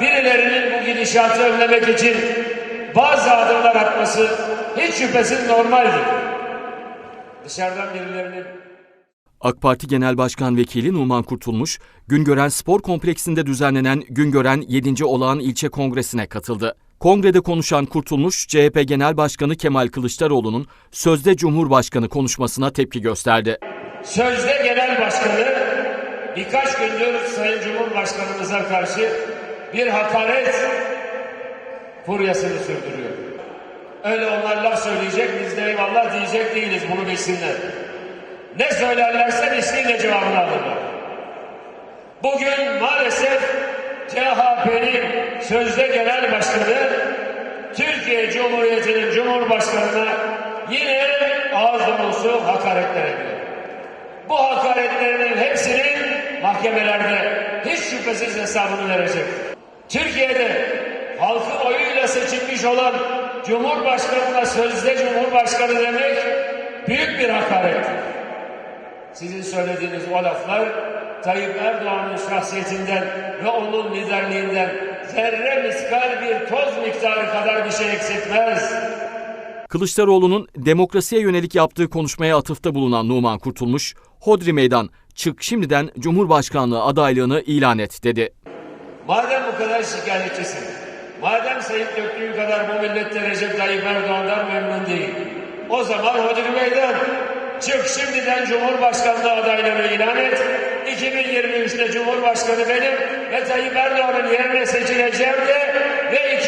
birilerinin bu gidişatı önlemek için bazı adımlar atması hiç şüphesiz normaldir. Dışarıdan birilerinin AK Parti Genel Başkan Vekili Numan Kurtulmuş, Güngören Spor Kompleksinde düzenlenen Güngören 7. Olağan İlçe Kongresi'ne katıldı. Kongrede konuşan Kurtulmuş, CHP Genel Başkanı Kemal Kılıçdaroğlu'nun sözde Cumhurbaşkanı konuşmasına tepki gösterdi. sözde genel başkanı birkaç gündür Sayın Cumhurbaşkanımıza karşı bir hakaret furyasını sürdürüyor. Öyle onlar laf söyleyecek, biz de eyvallah diyecek değiliz bunu bilsinler. Ne söylerlerse misliyle cevabını alırlar. Bugün maalesef CHP'nin sözde genel başkanı Türkiye Cumhuriyeti'nin Cumhurbaşkanı'na yine ağız dolusu hakaretler ediyor. Bu hakaretlerinin hepsinin mahkemelerde hiç şüphesiz hesabını verecek. Türkiye'de halkın oyuyla seçilmiş olan Cumhurbaşkanı'na sözde Cumhurbaşkanı demek büyük bir hakarettir. Sizin söylediğiniz o laflar Tayyip Erdoğan'ın şahsiyetinden ve onun liderliğinden zerre miskal bir toz miktarı kadar bir şey eksiltmez. Kılıçdaroğlu'nun demokrasiye yönelik yaptığı konuşmaya atıfta bulunan Numan Kurtulmuş, Hodri Meydan, çık şimdiden Cumhurbaşkanlığı adaylığını ilan et dedi. Madem bu kadar şikayetçisin, madem sayıp döktüğün kadar bu millette Recep Tayyip Erdoğan'dan memnun değil, o zaman Hodri Meydan çık şimdiden Cumhurbaşkanlığı adaylığını ilan et, 2023'te Cumhurbaşkanı benim ve Tayyip Erdoğan'ın yerine seçileceğim de ve 2023 sandıklarında